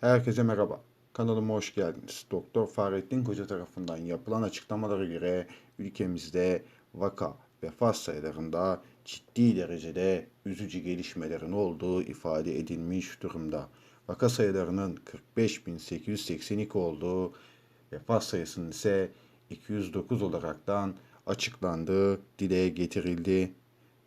Herkese merhaba. Kanalıma hoş geldiniz. Doktor Fahrettin Koca tarafından yapılan açıklamalara göre ülkemizde vaka vefat sayılarında ciddi derecede üzücü gelişmelerin olduğu ifade edilmiş durumda. Vaka sayılarının 45.882 olduğu, vefat sayısının ise 209 olaraktan açıklandığı dile getirildi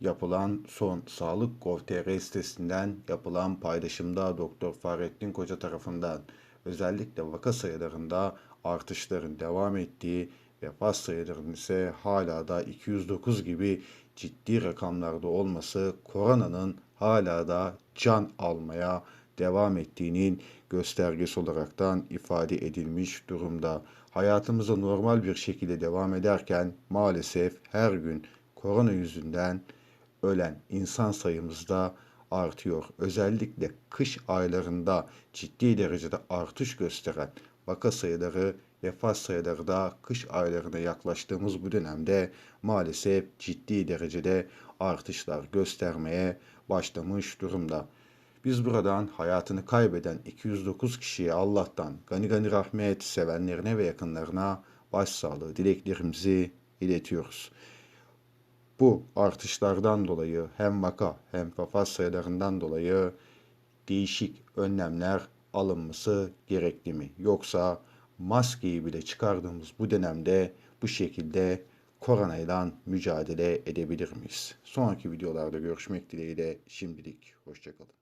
yapılan son Sağlık Gov.tr sitesinden yapılan paylaşımda Doktor Fahrettin Koca tarafından özellikle vaka sayılarında artışların devam ettiği, vefat sayılarının ise hala da 209 gibi ciddi rakamlarda olması koronanın hala da can almaya devam ettiğinin göstergesi olaraktan ifade edilmiş durumda. Hayatımıza normal bir şekilde devam ederken maalesef her gün korona yüzünden ölen insan sayımız da artıyor. Özellikle kış aylarında ciddi derecede artış gösteren vaka sayıları, vefat sayıları da kış aylarına yaklaştığımız bu dönemde maalesef ciddi derecede artışlar göstermeye başlamış durumda. Biz buradan hayatını kaybeden 209 kişiye Allah'tan gani gani rahmet sevenlerine ve yakınlarına başsağlığı dileklerimizi iletiyoruz. Bu artışlardan dolayı hem vaka hem vefat sayılarından dolayı değişik önlemler alınması gerekli mi? Yoksa maskeyi bile çıkardığımız bu dönemde bu şekilde koronayla mücadele edebilir miyiz? Sonraki videolarda görüşmek dileğiyle şimdilik hoşçakalın.